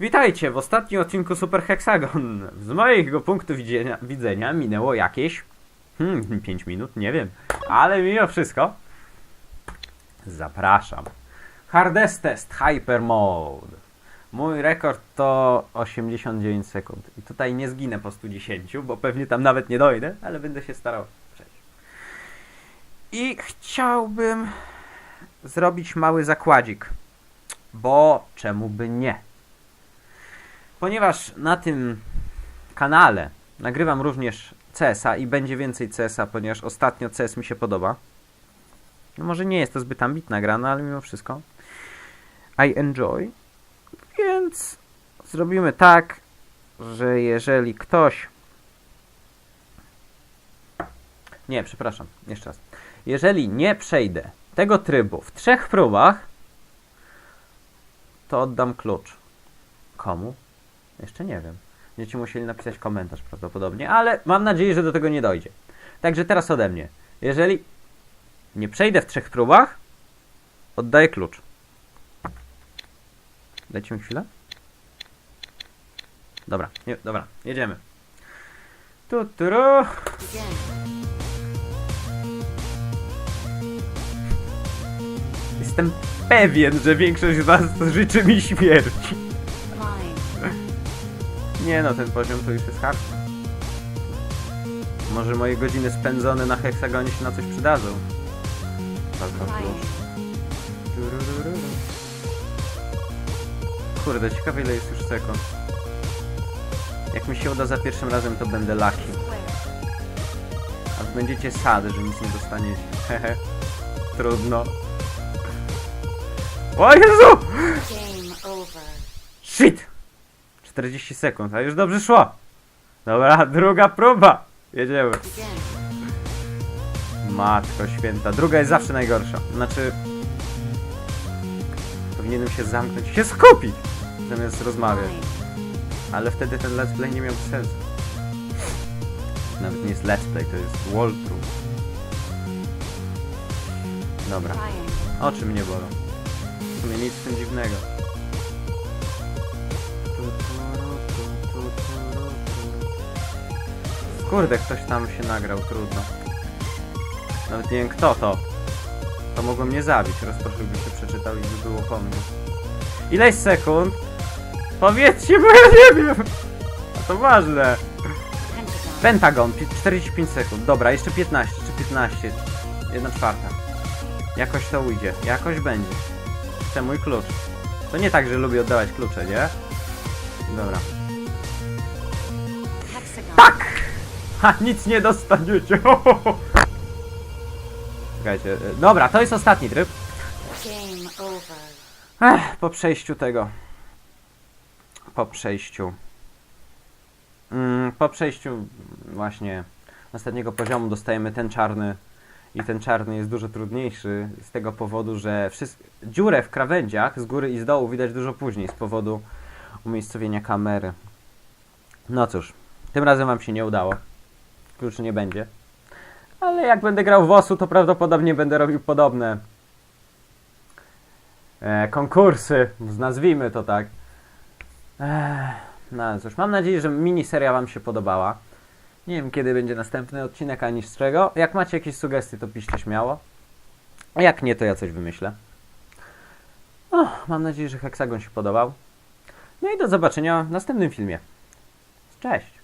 Witajcie w ostatnim odcinku Super Hexagon. Z mojego punktu widzenia, widzenia minęło jakieś hmm, 5 minut, nie wiem, ale mimo wszystko zapraszam. Hardest Test Hyper Mode. Mój rekord to 89 sekund. I tutaj nie zginę po 110, bo pewnie tam nawet nie dojdę, ale będę się starał przejść. I chciałbym zrobić mały zakładzik, bo czemu by nie? Ponieważ na tym kanale nagrywam również CS-a i będzie więcej CS-a, ponieważ ostatnio CS mi się podoba. No może nie jest to zbyt ambitna gra, no ale mimo wszystko. I enjoy. Więc zrobimy tak, że jeżeli ktoś. Nie, przepraszam, jeszcze raz. Jeżeli nie przejdę tego trybu w trzech próbach, to oddam klucz. Komu? Jeszcze nie wiem. Będziecie musieli napisać komentarz prawdopodobnie, ale mam nadzieję, że do tego nie dojdzie. Także teraz ode mnie. Jeżeli nie przejdę w trzech próbach, oddaję klucz. Dajcie mi chwilę. Dobra, nie, dobra, jedziemy. Tu, tu. Jestem pewien, że większość z was życzy mi śmierci. Nie no, ten poziom to już jest hard. Może moje godziny spędzone na heksagonie się na coś przydadzą. Klucz. Turururu. Kurde, ciekawe ile jest już sekund. Jak mi się uda za pierwszym razem, to będę lucky. A będziecie sad, że nic nie dostaniecie. Hehe. Trudno. O Jezu! Shit! 40 sekund, a już dobrze szło. Dobra, druga próba. Jedziemy. Matko święta. Druga jest zawsze najgorsza. Znaczy... Powinienem się zamknąć się skupić, zamiast rozmawiać. Ale wtedy ten let's play nie miał sensu. Nawet nie jest let's play, to jest walkthrough. Dobra. Oczy mnie bolą. W sumie nic w tym dziwnego. Kurde, ktoś tam się nagrał, trudno. Nawet nie wiem kto to. To mogło mnie zabić, rozproszyłby się, przeczytał i by było po mnie. Ileś sekund? Powiedzcie, bo ja nie wiem! A to ważne. Pentagon. Pentagon, pi- 45 sekund. Dobra, jeszcze 15 czy 15. 1 czwarta. Jakoś to ujdzie. Jakoś będzie. Chcę mój klucz. To nie tak, że lubię oddawać klucze, nie? Dobra. Tak! Ha, nic nie dostaniecie. Czekajcie. e, Dobra, to jest ostatni tryb. Game over. Ech, po przejściu tego. Po przejściu. Mm, po przejściu właśnie następnego poziomu dostajemy ten czarny. I ten czarny jest dużo trudniejszy z tego powodu, że wszyst- dziurę w krawędziach z góry i z dołu widać dużo później z powodu umiejscowienia kamery. No cóż, tym razem wam się nie udało. Kluczy nie będzie. Ale jak będę grał w osu, to prawdopodobnie będę robił podobne e, konkursy, nazwijmy to tak. Ech, no cóż, mam nadzieję, że miniseria Wam się podobała. Nie wiem, kiedy będzie następny odcinek, ani z czego. Jak macie jakieś sugestie, to piszcie śmiało. A jak nie, to ja coś wymyślę. Mam nadzieję, że Heksagon się podobał. No i do zobaczenia w następnym filmie. Cześć!